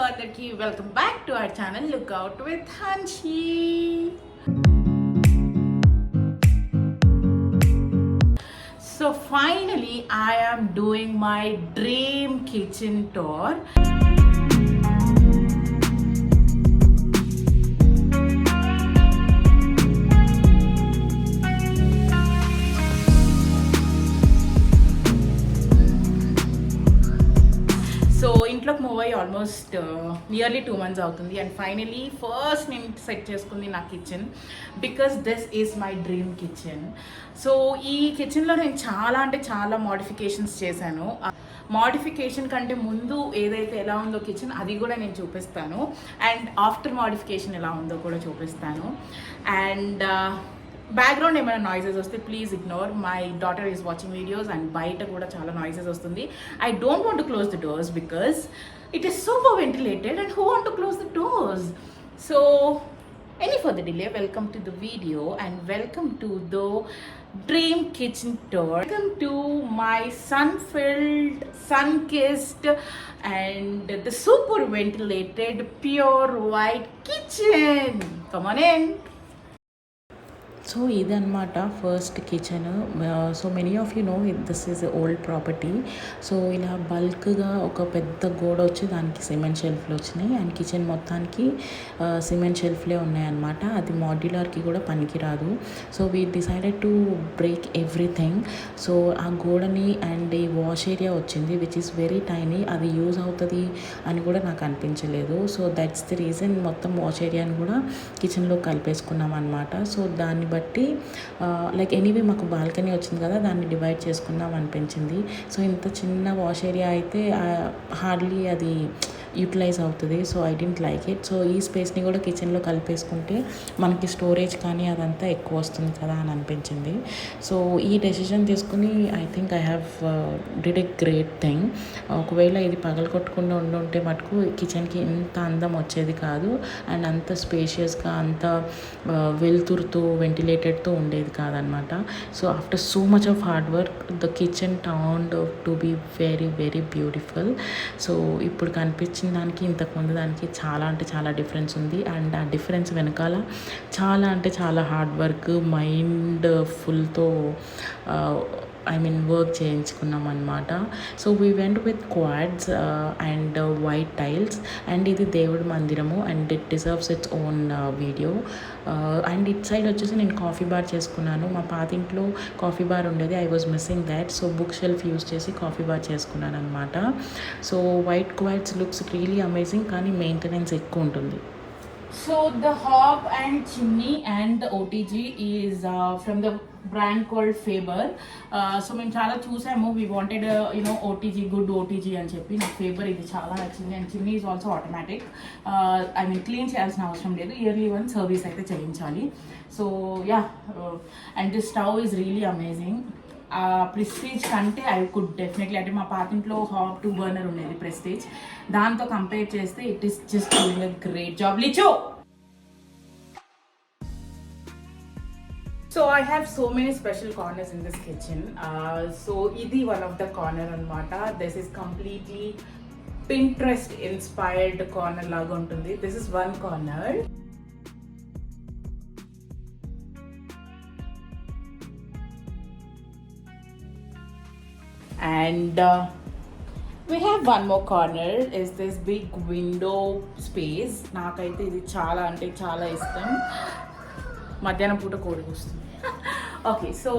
అందరికి welcome back to our channel look out with Hanshi So finally I am doing my dream kitchen tour. almost nearly two months అవుతుంది. And finally first నేను set చేసుకుంది నా kitchen because this is my dream kitchen so ఈ కిచెన్లో నేను చాలా అంటే చాలా మోడిఫికేషన్స్ చేశాను. మోడిఫికేషన్ కంటే ముందు ఏదైతే ఎలా ఉందో కిచెన్ అది కూడా నేను చూపిస్తాను. అండ్ ఆఫ్టర్ మోడిఫికేషన్ ఎలా ఉందో కూడా చూపిస్తాను. అండ్ బ్యాక్గ్రౌండ్ uh, ఏమైనా నాయిసెస్ వస్తే please ignore my daughter is watching videos and బయట కూడా చాలా నాయిసెస్ వస్తుంది. I don't want to close the doors because it is super ventilated and who want to close the doors? So any further delay welcome to the video and welcome to the dream kitchen tour. Welcome to my sun-filled sun-kissed and the super ventilated pure white kitchen. Come on in. So ఇదనమాట first kitchen. So many of you know this is old property so ఇలా బల్క్గా ఒక పెద్ద గోడ వచ్చి దానికి cement షెల్ఫ్లు వచ్చినాయి. అండ్ కిచెన్ మొత్తానికి సిమెంట్ షెల్ఫ్లే ఉన్నాయన్నమాట. అది మాడ్యులర్కి కూడా పనికిరాదు. So we decided to break everything so ఆ గోడని అండ్ ఈ వాష్ ఏరియా వచ్చింది విచ్ ఈస్ వెరీ టైనీ అది యూజ్ అవుతుంది అని కూడా నాకు అనిపించలేదు. సో దట్స్ ది రీజన్ మొత్తం వాష్ ఏరియాని కూడా కిచెన్లో కలిపేసుకున్నాం అనమాట సో దాన్ని బట్టి కాబట్టి లైక్ ఎనీవే మాకు బాల్కనీ వచ్చింది కదా దాన్ని డివైడ్ చేసుకుందాం అనిపించింది. సో ఇంత చిన్న వాష్ ఏరియా అయితే హార్డ్లీ అది యూటిలైజ్ అవుతుంది. So I didn't like it so ఈ స్పేస్ని కూడా కిచెన్లో కలిపేసుకుంటే మనకి స్టోరేజ్ కానీ అదంతా ఎక్కువ వస్తుంది కదా అని అనిపించింది. సో ఈ డెసిషన్ తీసుకుని I think I have did a great thing ఒకవేళ ఇది పగలగొట్టకుండా ఉండుంటే మటుకు కిచెన్కి ఇంత అందం వచ్చేది కాదు. అండ్ అంత స్పేషియస్గా అంత uh, వెలుతురుతో వెంటిలేటెడ్తో ఉండేది కాదనమాట. So after so much of hard work the kitchen turned to be very very beautiful so ఇప్పుడు వచ్చిన దానికి ఇంతకుముందు దానికి చాలా అంటే చాలా డిఫరెన్స్ ఉంది. అండ్ ఆ డిఫరెన్స్ వెనకాల చాలా అంటే చాలా హార్డ్ వర్క్ మైండ్ ఫుల్తో ఐ మీన్ వర్క్ చేయించుకున్నాం అనమాట so we went with quartz and white tiles and ఇది దేవుడి మందిరము and it deserves its own video and it side వచ్చేసి నేను కాఫీ బార్ చేసుకున్నాను. మా పాత ఇంట్లో కాఫీ బార్ ఉండేది. I was missing that so book shelf use చేసి కాఫీ బార్ చేసుకున్నాను అనమాట so white quartz looks really amazing కానీ మెయింటెనెన్స్ ఎక్కువ ఉంటుంది. So the hob and chimney and the OTG is uh, from the brand called so uh, మేము చాలా చూసాము. We wanted you know OTG good OTG అని చెప్పి. నాకు ఫేబర్ ఇది చాలా నచ్చింది. And chimney is also automatic I mean clean చేయాల్సిన అవసరం లేదు. ఇయర్లీ వన్ సర్వీస్ అయితే చేయించాలి. So yeah and the stove is really amazing Prestige కంటే ఐ కుడ్ డెఫినెట్లీ అంటే మా పాతింట్లో హాట్ టూ బర్నర్ ఉండేది ప్రెస్టీజ్ దాంతో కంపేర్ చేస్తే it is just doing a great job లిచో so I have so many special corners in this kitchen so ఇది one of the corner అనమాట this is completely Pinterest inspired corner లాగా ఉంటుంది. This is one corner and uh, we have one more corner is this big window space. నాకైతే ఇది చాలా అంటే చాలా ఇష్టం. మధ్యాహ్నం పూట కోడి వస్తుంది okay so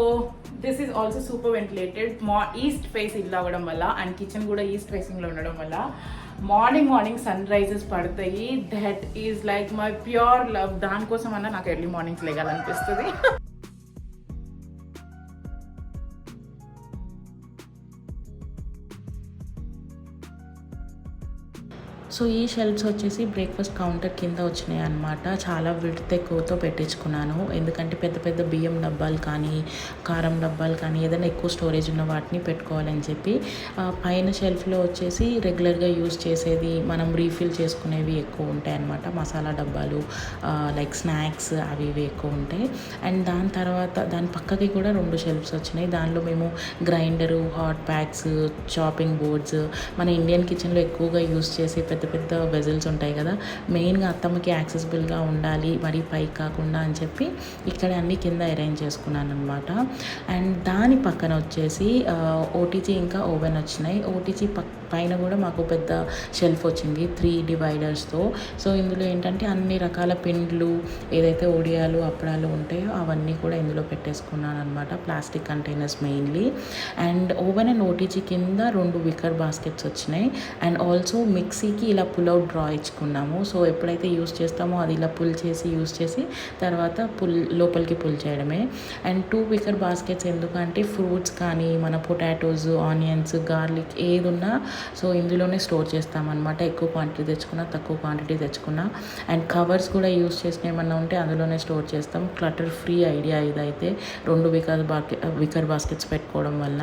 this is also super ventilated మా ఈస్ట్ ఫేస్ ఇల్లు అవ్వడం వల్ల అండ్ కిచెన్ కూడా ఈస్ట్ ఫేసింగ్లో ఉండడం వల్ల మార్నింగ్ మార్నింగ్ సన్ రైజెస్ పడతాయి. That is like my pure love దానికోసం అన్న నాకు ఎర్లీ మార్నింగ్స్ లేగాలనిపిస్తుంది. సో ఈ షెల్ఫ్స్ వచ్చేసి బ్రేక్ఫాస్ట్ కౌంటర్ కింద వచ్చినాయి అనమాట చాలా విడత ఎక్కువతో పెట్టించుకున్నాను. ఎందుకంటే పెద్ద పెద్ద బియ్యం డబ్బాలు కానీ కారం డబ్బాలు కానీ ఏదైనా ఎక్కువ స్టోరేజ్ ఉన్న వాటిని పెట్టుకోవాలని చెప్పి పైన షెల్ఫ్లో వచ్చేసి రెగ్యులర్గా యూస్ చేసేది మనం రీఫిల్ చేసుకునేవి ఎక్కువ ఉంటాయి అనమాట మసాలా డబ్బాలు లైక్ స్నాక్స్ అవి ఇవి ఎక్కువ ఉంటాయి. అండ్ దాని తర్వాత దాని పక్కకి కూడా రెండు షెల్ఫ్స్ వచ్చినాయి. దానిలో మేము grinder hot packs chopping boards మన ఇండియన్ కిచెన్లో ఎక్కువగా యూస్ చేసే పెద్ద పెద్ద వెజిల్స్ వెజల్స్ ఉంటాయి కదా మెయిన్గా అత్తమ్మకి యాక్సెసిబుల్గా ఉండాలి మరి పైకి కాకుండా అని చెప్పి ఇక్కడ అన్ని కింద అరేంజ్ చేసుకున్నాను అనమాట అండ్ దాని పక్కన వచ్చేసి ఓటీజీ ఇంకా ఓవెన్ వచ్చినాయి. ఓటీజీ పక్ పైన కూడా మాకు పెద్ద షెల్ఫ్ వచ్చింది త్రీ డివైడర్స్తో సో ఇందులో ఏంటంటే అన్ని రకాల పిండ్లు ఏదైతే ఒడియాలు అప్పడాలు ఉంటాయో అవన్నీ కూడా ఇందులో పెట్టేసుకున్నాను అనమాట plastic containers mainly and oven and OTG కింద రెండు వికర్ బాస్కెట్స్ వచ్చినాయి. అండ్ ఆల్సో మిక్సీకి ఇలా పుల్ అవుట్ డ్రా ఇచ్చుకున్నాము. సో ఎప్పుడైతే యూస్ చేస్తామో అది ఇలా పుల్ చేసి యూస్ చేసి తర్వాత పుల్ లోపలికి పుల్ చేయడమే. అండ్ టూ వికర్ బాస్కెట్స్ ఎందుకంటే ఫ్రూట్స్ కానీ మన పొటాటోస్ ఆనియన్స్ గార్లిక్ ఏదున్నా సో ఇందులోనే స్టోర్ చేస్తామన్నమాట. ఎక్కువ క్వాంటిటీ తెచ్చుకున్నా తక్కువ క్వాంటిటీ తెచ్చుకున్నా. అండ్ కవర్స్ కూడా యూస్ చేసిన ఏమన్నా ఉంటే అందులోనే స్టోర్ చేస్తాం. క్లటర్ ఫ్రీ ఐడియా ఇదైతే. రెండు వికర్ బాకెట్ వికర్ బాస్కెట్స్ పెట్టుకోవడం వల్ల.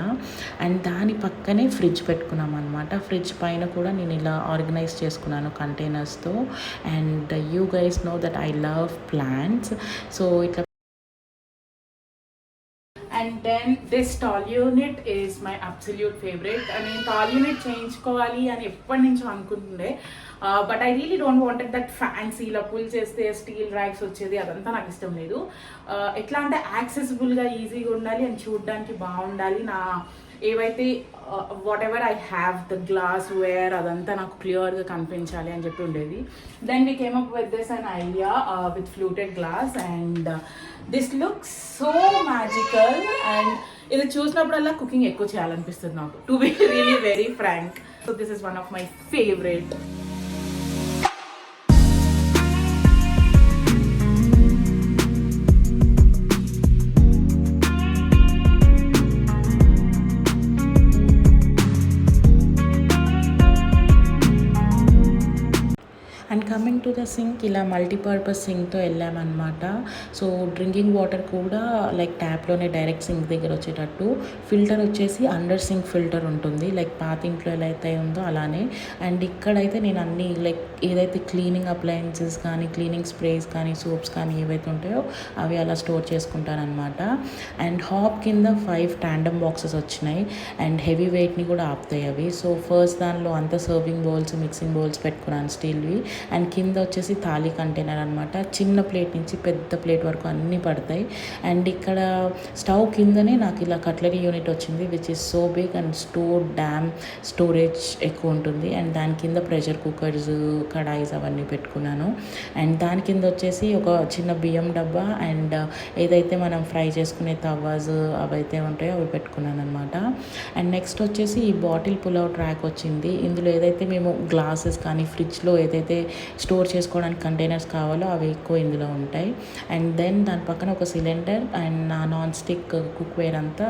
అండ్ దాని పక్కనే ఫ్రిడ్జ్ పెట్టుకున్నాం అనమాట ఫ్రిడ్జ్ పైన కూడా నేను ఇలా ఆర్గనైజ్ చేసుకున్నాను కంటైనర్స్తో and you guys know that I love plants so ఇట్లా and then this tall unit is my absolute favourite నేను టాల్ యూనిట్ చేయించుకోవాలి అని ఎప్పటి నుంచో అనుకుంటుండే. But I really don't wanted that fancy ఇలా పుల్ చేస్తే స్టీల్ ర్యాక్స్ వచ్చేది. అదంతా నాకు ఇష్టం లేదు. Uh, ఎట్లా అంటే యాక్సెసిబుల్గా ఈజీగా ఉండాలి అండ్ చూడడానికి బాగుండాలి. నా ఏవైతే whatever I have the glassware అదంతా నాకు క్లియర్గా కనిపించాలి అని చెప్పి ఉండేది. Then we came up with this an idea with fluted glass and this look so magical and ఇది చూసినప్పుడల్లా కుకింగ్ ఎక్కువ చేయాలనిపిస్తుంది నాకు. To be really very frank so this is one of my favourite coming sink ఇలా multipurpose సింక్తో వెళ్ళామన్నమాట. So drinking water కూడా like ట్యాప్లోనే డైరెక్ట్ సింక్ దగ్గర వచ్చేటట్టు ఫిల్టర్ వచ్చేసి అండర్ సింక్ ఫిల్టర్ ఉంటుంది. లైక్ పాత ఇంట్లో ఎలా అయితే ఉందో అలానే. అండ్ ఇక్కడైతే నేను అన్ని లైక్ ఏదైతే క్లీనింగ్ అప్లయన్సెస్ కానీ క్లీనింగ్ స్ప్రేస్ కానీ సోప్స్ కానీ ఏవైతే ఉంటాయో అవి అలా స్టోర్ చేసుకుంటానమాట అండ్ హాప్ కింద ఫైవ్ ట్యాండమ్ బాక్సెస్ వచ్చినాయి. అండ్ హెవీ వెయిట్ని కూడా ఆపుతాయి అవి. సో ఫస్ట్ దానిలో అంత సర్వింగ్ బౌల్స్ మిక్సింగ్ బౌల్స్ పెట్టుకున్నాను స్టీల్వి అండ్ కింద వచ్చేసి థాలీ కంటైనర్ అనమాట చిన్న ప్లేట్ నుంచి పెద్ద ప్లేట్ వరకు అన్నీ పడతాయి. అండ్ ఇక్కడ స్టవ్ కిందనే నాకు ఇలా కట్లరీ యూనిట్ వచ్చింది which is so big and store dam storage ఎక్కువ ఉంటుంది. అండ్ దాని కింద ప్రెషర్ కుక్కర్స్ కడాయిస్ అవన్నీ పెట్టుకున్నాను. అండ్ దాని కింద వచ్చేసి ఒక చిన్న బియ్యం డబ్బా అండ్ ఏదైతే మనం ఫ్రై చేసుకునే తవ్వాస్ అవైతే ఉంటాయో అవి పెట్టుకున్నాను అనమాట అండ్ నెక్స్ట్ వచ్చేసి ఈ బాటిల్ పులావ్ ట్రాక్ వచ్చింది. ఇందులో ఏదైతే మేము గ్లాసెస్ కానీ ఫ్రిడ్జ్లో ఏదైతే స్టోర్ చేసుకోవడానికి కంటైనర్స్ కావాలో అవి ఎక్కువ ఇందులో ఉంటాయి. అండ్ దెన్ దాని పక్కన ఒక సిలిండర్ అండ్ నా నాన్ స్టిక్ కుక్వేర్ అంతా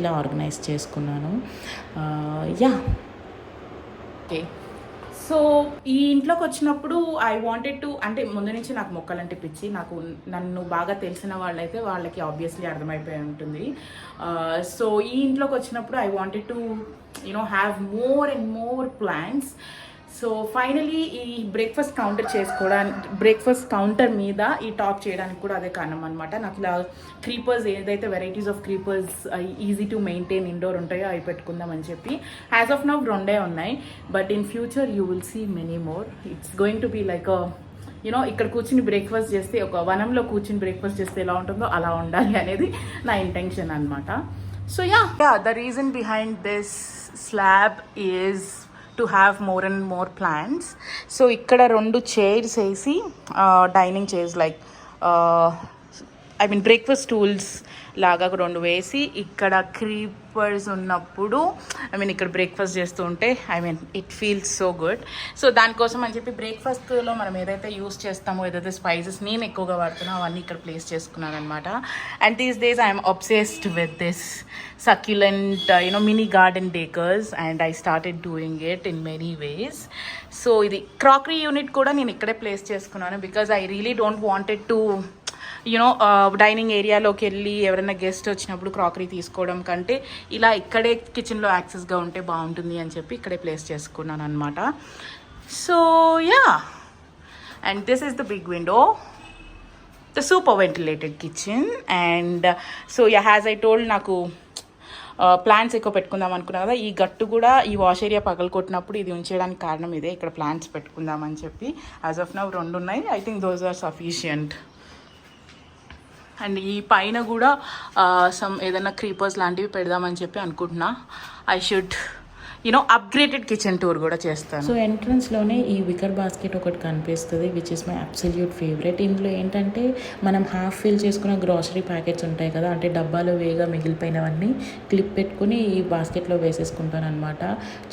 ఇలా ఆర్గనైజ్ చేసుకున్నాను. యా ఓకే సో ఈ ఇంట్లోకి వచ్చినప్పుడు ఐ వాంటెడ్ టు అంటే ముందు నుంచి నాకు మొక్కలంటే పిచ్చి నాకు నన్ను బాగా తెలిసిన వాళ్ళైతే వాళ్ళకి ఆబ్వియస్లీ అర్థమైపోయి ఉంటుంది. సో ఈ ఇంట్లోకి వచ్చినప్పుడు I wanted to you know have more and more plants so finally ఈ బ్రేక్ఫాస్ట్ కౌంటర్ చేసుకోవడానికి బ్రేక్ఫాస్ట్ కౌంటర్ మీద ఈ టాప్ చేయడానికి కూడా అదే కారణం అనమాట నాకు ఇలా క్రీపర్స్ ఏదైతే varieties of creepers easy to maintain indoor ఉంటాయో అవి పెట్టుకుందాం అని చెప్పి యాజ్ ఆఫ్ నౌ రెండే ఉన్నాయి. But in future you will see many more. It's going to be like you know ఇక్కడ కూర్చుని బ్రేక్ఫాస్ట్ చేస్తే ఒక వనంలో కూర్చుని బ్రేక్ఫాస్ట్ చేస్తే ఎలా ఉంటుందో అలా ఉండాలి అనేది నా ఇంటెన్షన్ అనమాట so yeah. Yeah the reason behind this slab is to have more and more plants so ఇక్కడ రెండు చైర్స్ వేసి dining chairs like I mean breakfast stools లాగా రెండు వేసి ఇక్కడ క్రీపర్స్ ఉన్నప్పుడు ఐ మీన్ ఇక్కడ బ్రేక్ఫాస్ట్ చేస్తూ ఉంటే I mean it feels so good. So దానికోసం అని చెప్పి బ్రేక్ఫాస్ట్లో మనం ఏదైతే యూస్ చేస్తామో ఏదైతే స్పైసెస్ నేను ఎక్కువగా వాడుతున్నా అవన్నీ ఇక్కడ ప్లేస్ చేసుకున్నాను అనమాట and these days I'm obsessed with this succulent you know mini garden decors and I started doing it in many ways so ఇది క్రాకరీ యూనిట్ కూడా నేను ఇక్కడే ప్లేస్ చేసుకున్నాను because I really don't wanted to you know dining ఏరియాలోకి వెళ్ళి ఎవరైనా guest వచ్చినప్పుడు crockery తీసుకోవడం కంటే ఇలా ఇక్కడే కిచెన్లో యాక్సెస్గా ఉంటే బాగుంటుంది అని చెప్పి ఇక్కడే ప్లేస్ చేసుకున్నాను అనమాట so yeah and this is the big window the super ventilated kitchen and so yeah has I told నాకు uh, ప్లాంట్స్ ఎక్కువ పెట్టుకుందాం అనుకున్నా కదా ఈ గట్టు కూడా ఈ వాష్ ఏరియా పగలకొట్టినప్పుడు ఇది ఉంచేయడానికి కారణం ఇదే. ఇక్కడ ప్లాంట్స్ పెట్టుకుందామని చెప్పి. యాజ్ ఆఫ్ నవ్ రెండు ఉన్నాయి. I think those are sufficient and ఈ పైన కూడా సమ్ ఏదైనా క్రీపర్స్ లాంటివి పెడదామని చెప్పి అనుకుంటున్నా. I should you know upgraded kitchen tour కూడా చేస్తాను. సో ఎంట్రన్స్లోనే ఈ వికర్ బాస్కెట్ ఒకటి కనిపిస్తుంది which is my absolute favourite ఇందులో ఏంటంటే మనం హాఫ్ ఫిల్ చేసుకున్న గ్రాసరీ ప్యాకెట్స్ ఉంటాయి కదా అంటే డబ్బాలో వేగా మిగిలిపోయినవన్నీ క్లిప్ పెట్టుకుని ఈ బాస్కెట్లో వేసేసుకుంటాను అనమాట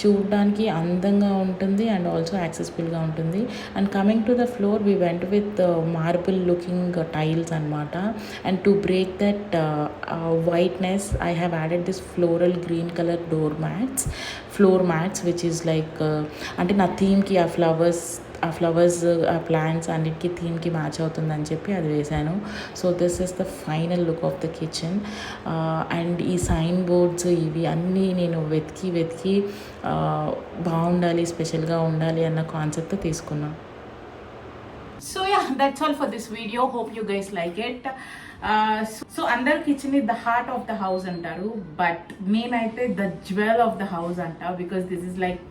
చూడడానికి అందంగా ఉంటుంది అండ్ ఆల్సో యాక్సెసిబుల్గా ఉంటుంది. And coming to the floor we went with marble looking tiles అనమాట and to break that whiteness I have added this floral green colour door mats floor mats which is like అంటే నా థీమ్కి ఆ flowers ఆ flowers ఆ plants అన్నిటికీ థీమ్కి match అవుతుందని చెప్పి అది వేశాను. So this is the final look of the kitchen and ఈ సైన్ బోర్డ్స్ ఇవి అన్నీ నేను వెతికి వెతికి uh, బాగుండాలి స్పెషల్గా ఉండాలి అన్న కాన్సెప్ట్ తీసుకున్నాను so yeah that's all for this video hope you guys like it so అందరు kitchen the heart of the house అంటారు బట్ నేనైతే the jewel of the house అంట because this is like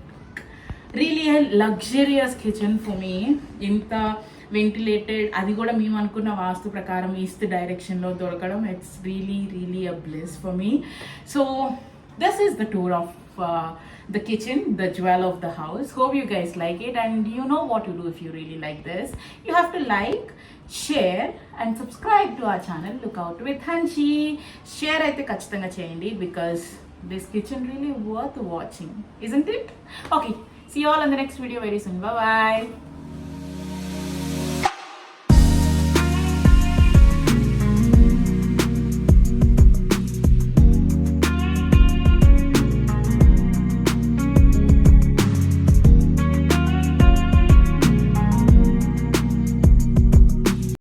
really luxurious kitchen for me ఇంత ventilated అది కూడా మేము అనుకున్న వాస్తు ప్రకారం ఈస్ట్ డైరెక్షన్లో దొరకడం it's really really a bless for me so this is the tour of uh, the kitchen the jewel of the house hope you guys like it and you know what to do if you really like this you have to like share and subscribe to our channel look out with hanshi share అయితే ఖచ్చితంగా చేయండి because this kitchen really worth watching isn't it okay see you all in the next video very soon bye bye